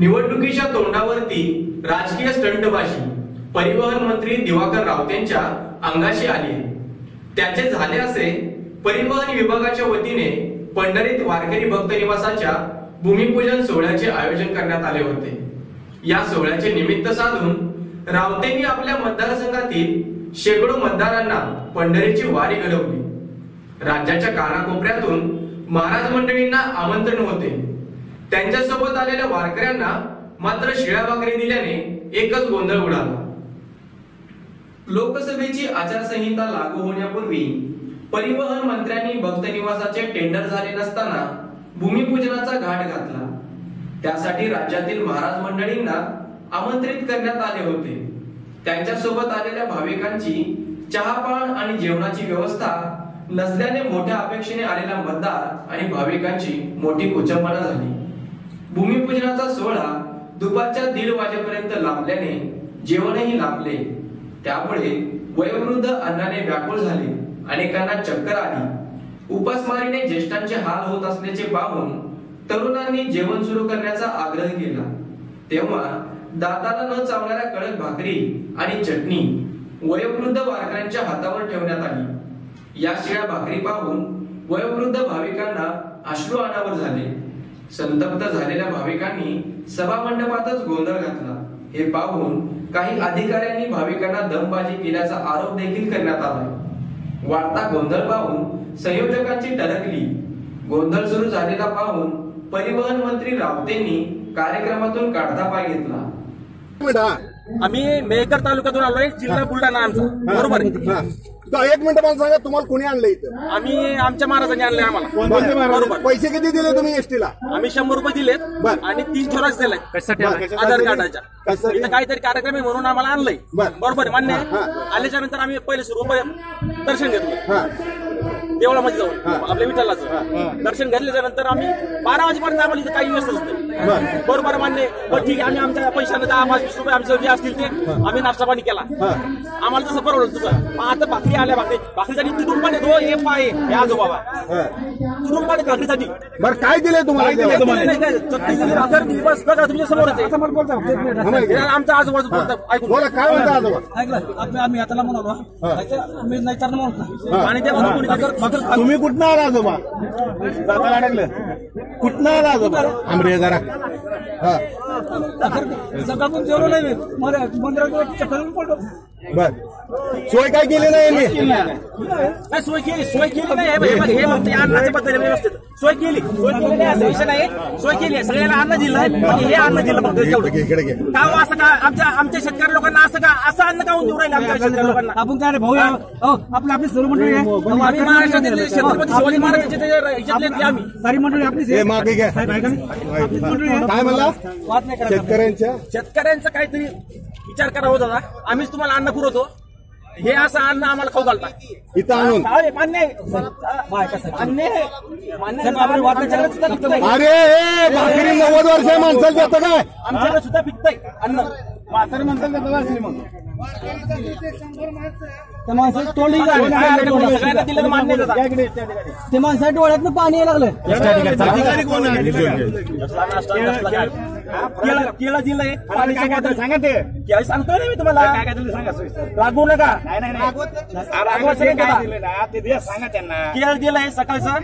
निवडणुकीच्या तोंडावरती राजकीय स्टंटबाजी परिवहन मंत्री दिवाकर रावतेंच्या अंगाशी आली. त्याचे झाले असे परिवहन विभागाच्या वतीने पंढरीत वारकरी भक्त निवासाच्या भूमिपूजन सोहळ्याचे आयोजन करण्यात आले होते. या सोहळ्याचे निमित्त साधून रावतेंनी आपल्या मतदारसंघातील शेकडो मतदारांना पंढरीची वारी घडवली. राज्याच्या कानाकोपऱ्यातून महाराज मंडळींना आमंत्रण होते. त्यांच्यासोबत आलेल्या वारकऱ्यांना मात्र शिळ्या भाकरी दिल्याने एकच गोंधळ उडाला. लोकसभेची आचारसंहिता लागू होण्यापूर्वी परिवहन मंत्र्यांनी भक्त निवासाचे टेंडर झाले नसताना भूमिपूजनाचा घाट घातला. त्यासाठी राज्यातील महाराज मंडळींना आमंत्रित करण्यात आले होते. त्यांच्यासोबत आलेल्या भाविकांची चहापान आणि जेवणाची व्यवस्था नसल्याने मोठ्या अपेक्षेने आलेला मतदार आणि भाविकांची मोठी कुचंबना झाली. भूमिपूजनाचा सोहळा दुपारच्या दीड वाजेपर्यंत लांबल्याने जेवणही लांबले. त्यामुळे वयोवृद्ध अन्नाने व्याकुळ झाले. अनेकांना चक्कर आली. उपासमारीने ज्येष्ठांचे हाल होत असल्याचे पाहून तरुणांनी जेवण सुरू करण्याचा आग्रह केला. तेव्हा दाताला न चावणाऱ्या कडक भाकरी आणि चटणी वयोवृद्ध वारकऱ्यांच्या हातावर ठेवण्यात आली. या शिळ्या भाकरी पाहून वयोवृद्ध भाविकांना अश्रू अनावर झाले. संतप्त झालेल्या भाविकांनी सभा मंडपातच गोंधळ घातला. हे पाहून काही अधिकाऱ्यांनी भाविकांना दमबाजी केल्याचा आरोप देखील करण्यात आला वाढता गोंधळ पाहून संयोजकांची टरकली गोंधळ सुरू झालेला पाहून परिवहन मंत्री रावतेंनी कार्यक्रमातून काढता पाय घेतला. आम्ही मेहकर तालुक्यातून आलोय जिल्हा बुलढाणा आमचा. बरोबर. हा. एक मिनिट मला सांगा तुम्हाला कोणी आणलं इथं? आम्ही आमच्या महाराजांनी आणले आम्हाला. बरं. बरोबर. पैसे किती दिले तुम्ही एसटीला? आम्ही शंभर रुपये दिलेत बर. आणि तीन झेरॉक्स दिले. आधार कार्डाच्या. कशासाठी? इथं काहीतरी कार्यक्रम आहे म्हणून आम्हाला आणलंय. बरं. बरोबर आहे, मान्य आहे? हा. आल्याच्यानंतर आम्ही पहिले सुरू दर्शन घेतलं. हा. देवळामध्ये जाऊन हा. आपल्या विठ्ठलाचं. दर्शन घेतल्याच्या नंतर आम्ही बारा वाजेपर्यंत आम्हाला इथं काही व्यवस्था बरं. नसते बरोबर मान्य. पण ठीक आहे. आम्ही आमच्या पैशाने दहा पाच वीस रुपये आमचे जे असतील ते आम्ही नाश्ता पाणी केला. आम्हाला तसं परवडलं तुझं मग आता भाकरी आल्या भाकरी. भाकरीसाठी तिथून पण येतो हे पाय हे आजोबा हा. तिथून पण भाकरीसाठी. बरं काय दिले तुम्हाला? नाही, नाही, बस बघा तुमच्या समोरच आहे. हे आमचा आजोबा ऐकून. बोला काय म्हणता आजोबा? ऐकलं. आम्ही आम्ही आता म्हणालो मी नाही. तर म्हणत आणि ते तुम्ही कुठनं आला आजोबा? दाताला अडकलं. कुठनं आला आजोबा? आमरे जरा. हा. सकाळून जेवलो नाही मला मंदिरात चक्कर पडलो. बर. सोय काय केली नाही यांनी? नाही, सोय केली सोय केली नाही. हे बघ, हे पद्धतीने व्यवस्थित. सोय केली. सोय केली नाही असं विषय नाही. सोय केली आहे. सगळ्याला अन्न दिलं आहे. पण हे अन्न दिलं फक्त इकडे तेवढं घे, इकडे घे. का हो असं का आमच्या आमच्या शेतकरी लोकांना असं का असं अन्न काऊन देऊ राहिले आमच्या शेतकरी लोकांना? आपण काय रे भाऊ? हो? आपली आपली सर्व मंडळी आहे. अहो, आम्ही आपली महाराष्ट्रातील छत्रपती शिवाजी महाराजांचे ते आपली- ह्याच्यातले आम्ही. सारी मंडळी आपलीच हे आहे मागे घ्या. साहेब, ऐका ना. आपलीच मंडळी आहे. काय म्हणला? वाद नाही करायचा. शेतकऱ्यांच्या शेतकऱ्यांचा काहीतरी विचार करावा दादा. आम्हीच तुम्हाला अन्न पुरवतो. हे असं अन्न आम्हाला खाऊ घालता. इथं आणून. मान्य आहे? मान्य आहे. मान्य आहे. सुद्धा पिकतंय. अरे ए, भाकरी नव्वद वर्ष आहे माणसाला देतं काय? आमच्याकडे सुद्धा पिकतंय अन्न. म्हातारे म्हणतात का दादा असली मग त्या माणसाची तोंडी सगळ्यांना दिलं तर मान्य आहे दादा. ते माणसाच्या डोळ्यातनं पाणी यायला लागलं अधिकारी कोण आहे? केळं- केळं दिलंय पाणीचं बॉटल सांगा ते केळं सांगतोय ना मी तुम्हाला काय काय सांगा लागू नका नाही दादा. सांगा त्यांना केळ दिलंय सकाळचं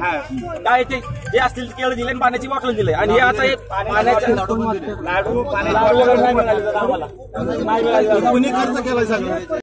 काय ते हे असतील केळ दिले पाण्याची बॉटल दिले आणि हे आता हे पाण्याच्या लाडू पाणी लाडू वगैरे नाही मिळाले दादा आम्हाला नाही मिळाले दादा.